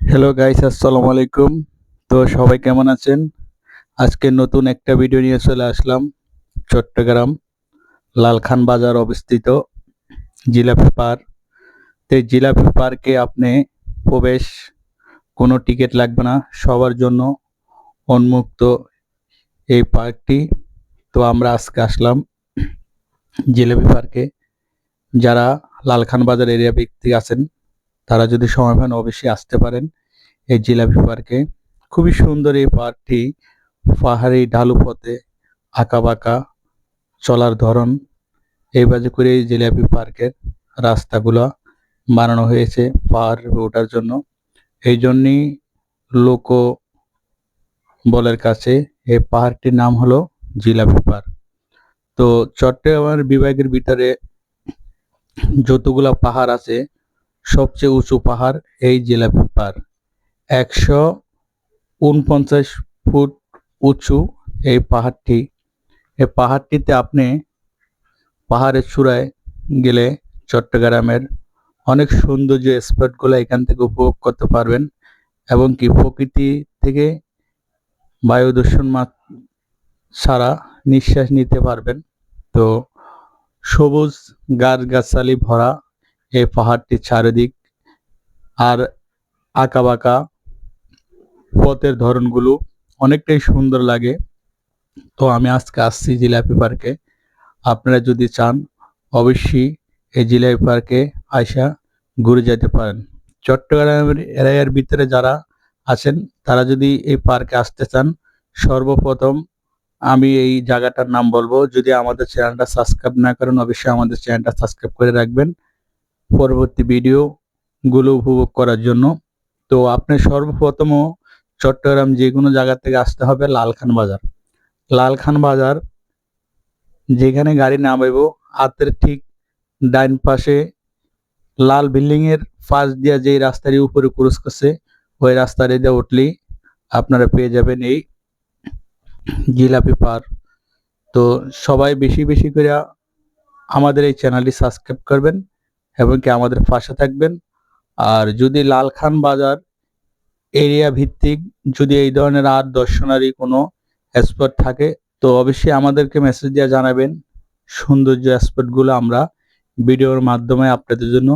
Hello guys আসসালামু আলাইকুম। তো সবাই কেমন আছেন? আজকে নতুন একটা ভিডিও নিয়ে চলে আসলাম। চট্টগ্রাম লালখান বাজার অবস্থিত জিলাপি পার্ক। তো জিলাপি পার্কে আপনি প্রবেশ, কোনো টিকিট লাগবে না। সবার জন্য উন্মুক্ত এই পার্কটি। তো আমরা আজকে আসলাম জিলাপি পার্কে। যারা লালখান বাজার এরিয়া ব্যক্তি আছেন তারা যদি সময় পান অবশ্যই আসতে পারেন এই জিলাপি পার্কে। খুবই সুন্দর এই পার্কটি। পাহাড়ি ঢালু পথে বাঁকা চলার ধরন। এই বাজে করে এই জিলাপি পার্কের রাস্তাগুলো বানানো হয়েছে পাহাড় ওঠার জন্য। এই জন্যই লোক বলের কাছে এই পাহাড়টির নাম হলো জিলাপি পার্ক। তো চট্টগ্রামের বিভাগের ভিতরে যতগুলা পাহাড় আছে সবচেয়ে উঁচু পাহাড় এই জিলাপি পাহাড়। একশো উনপঞ্চাশ ফুট উঁচু এই পাহাড়টি। এই পাহাড়টিতে আপনি পাহাড়ের চূড়ায় গেলে চট্টগ্রামের অনেক সৌন্দর্য স্পটগুলো এখান থেকে উপভোগ করতে পারবেন এবং কি প্রকৃতি থেকে বায়ু দূষণ ছাড়া নিঃশ্বাস নিতে পারবেন। তো সবুজ গাছগাছালি ভরা এই পাহাড়টির চারিদিক আর আঁকা বাঁকা পথের ধরনগুলো অনেকটাই সুন্দর লাগে। তো আমি আজকে আসছি জিলাপি পার্কে। আপনারা যদি চান, অবশ্যই এই জিলাপি পার্কে আয়সা ঘুরে যেতে পারেন। চট্টগ্রামের এরিয়ার ভিতরে যারা আছেন, তারা যদি এই পার্কে আসতে চান, সর্বপ্রথম আমি এই জায়গাটার নাম বলব। যদি আমাদের চ্যানেলটা সাবস্ক্রাইব না করেন, অবশ্যই আমাদের চ্যানেলটা সাবস্ক্রাইব করে রাখবেন। পরবর্তী ভিডিও গুলো উপভোগ করার জন্য। তো আপনি সর্বপ্রথম চট্টগ্রাম যে কোনো জায়গা থেকে আসতে হবে লালখান বাজার। লালখান বাজার যেখানে গাড়ি নামাইব, হাতের ঠিক ডাইন পাশে লাল বিল্ডিং এর পাশ দিয়া যে রাস্তার উপরে ক্রস করছে, ওই রাস্তার দিয়ে উঠলেই আপনারা পেয়ে যাবেন এই জিলাপি পার। তো সবাই বেশি বেশি করে আমাদের এই চ্যানেলটি সাবস্ক্রাইব করবেন। এবং কি আমাদের পাশে থাকবেন। আর যদি লালখান বাজার এরিয়া ভিত্তিক যদি এই ধরনের আর দর্শনারি কোনো স্পট থাকে, তো অবশ্যই আমাদেরকে মেসেজ দিয়ে জানাবেন। সৌন্দর্য স্পটগুলো আমরা ভিডিওর মাধ্যমে আপনাদের জন্য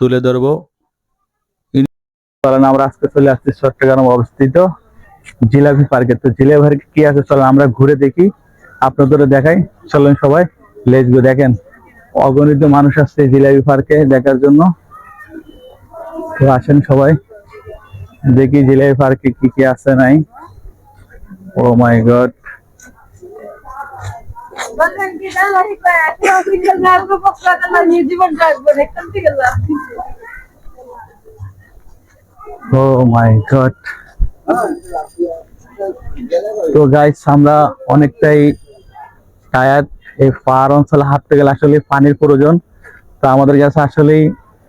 তুলে ধরবো। চলেন, আমরা আজকে চলে আসছি চট্টগ্রাম অবস্থিত জিলাপি পার্কে তো জিলাপি পার্কে কি আছে? চলেন, আমরা ঘুরে দেখি। আপনাদের দেখাই। চলেন সবাই লেজ গো দেখেন। অগণিত মানুষ আসছে জিলাপি পার্কে দেখার জন্য। তো আসেন সবাই। দেখি জিলাপি পার্কে কি কি আছে নাই। ও মাই গড। ও মাই তো গাইস আমরা অনেকটাই টায়ার্ড এই পাহাড় অঞ্চলে হাঁটতে গেলে আসলে পানির প্রয়োজন। তো আমাদের কাছে আসলেই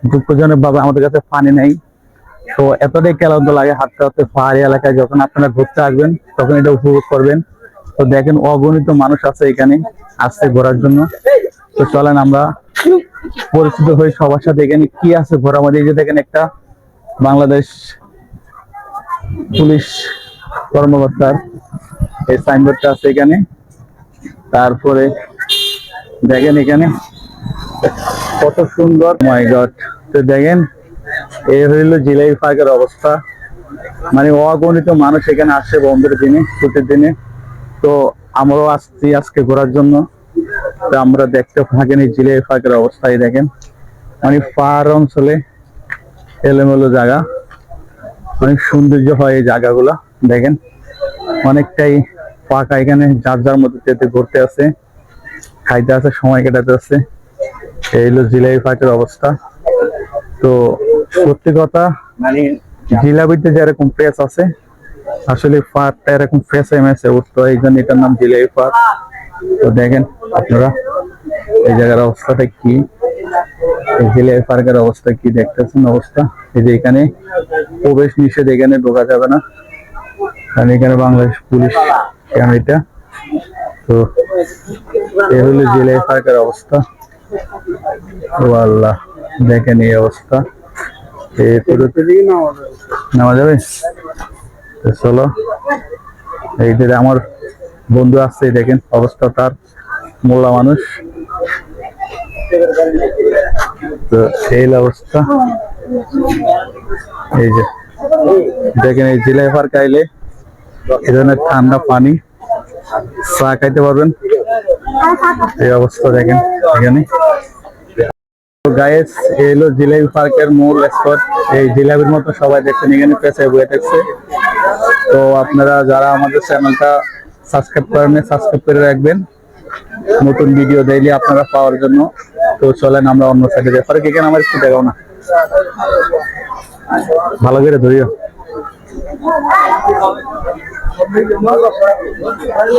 দুঃখজনক ভাবে আমাদের কাছে পানি নেই। তো এতটাই ক্লান্ত লাগে হাঁটতে হাঁটতে পাহাড়ি এলাকায় যখন আপনারা ঘুরতে আসবেন, তখন এটা উপভোগ করবেন। তো দেখেন অগণিত মানুষ আছে এখানে আসছে ঘোরার জন্য। তো চলেন আমরা পরিচিত হয়ে সবার সাথে। এখানে কি আছে ঘোরার মধ্যে? যে দেখেন একটা বাংলাদেশ পুলিশ কর্মকর্তার এই সাইনবোর্ডটা আছে এখানে। তারপরে দেখেন এখানে কত সুন্দর। মাই গড তো দেখেন এই হইল জিলাপি পার্কের অবস্থা। মানে অগণিত মানুষ এখানে আসে বন্ধের দিনে, ছুটির দিনে। তো আমরাও আসছি আজকে ঘোরার জন্য। তো আমরা দেখতে থাকেন এই জিলাপি পার্কের অবস্থায় দেখেন। মানে পাহাড় অঞ্চলে এলোমেলো জায়গা। অনেক সৌন্দর্য হয় এই জায়গাগুলো, দেখেন। অনেকটাই ফাঁকা এখানে, যার যার মধ্যে যেতে ঘুরতে আছে খাইতে আছে, সময় কাটাতে আছে। এই হলো জিলাপি পার্কের অবস্থা। তো সত্যি কথা, জিলাপিতে যেরকম ফ্রেশ আছে, আসলে পার্কটা এরকম ফ্রেশ এমএসে উঠতো, এই জন্য এটার নাম জিলাপি পার্ক তো দেখেন আপনারা, এই জায়গার অবস্থাটা কি? জিলাপি পার্কের অবস্থা কি দেখতেছেন অবস্থা? এই যে এখানে প্রবেশ নিষেধ এখানে ঢোকা যাবে না। কারণ এখানে বাংলাদেশ পুলিশ ক্যাম্প এটা তো এ হলো জিলাপি পার্কের অবস্থা। ও আল্লাহ দেখেন এই অবস্থা। নেওয়া যাবে তো চলো এই যে আমার বন্ধু আসছে দেখেন অবস্থা তার মোল্লা মানুষ। তো এই অবস্থা। এই যে দেখেন এই জেলায় পার্ক আইলে এই ধরনের ঠান্ডা পানি। চা খাইতে পারবেন? এই অবস্থা দেখেন এখানে। গায়েস এই হলো পার্কের মূল স্পট এই জিলাপির মতো সবাই দেখছেন, এখানে পেছায় বয়ে থাকছে। তো আপনারা যারা আমাদের চ্যানেলটা সাবস্ক্রাইব করেন সাবস্ক্রাইব করে রাখবেন। নতুন ভিডিও ডেইলি আপনারা পাওয়ার জন্য। তো চলেন আমরা অন্য সাইডে যাই। ফারুক এখানে আমার একটু দেখাও না। ভালো করে ধরিও।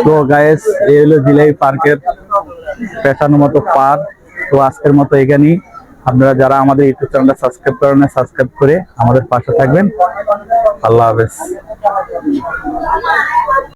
তো গায়েস এই হলো জিলাই পার্কের পেশানো মতো পার্ক তো আজকের মতো এখানেই। আপনারা যারা আমাদের ইউটিউব চ্যানেলটা সাবস্ক্রাইব করেন সাবস্ক্রাইব করে আমাদের পাশে থাকবেন। আল্লাহ হাফেজ।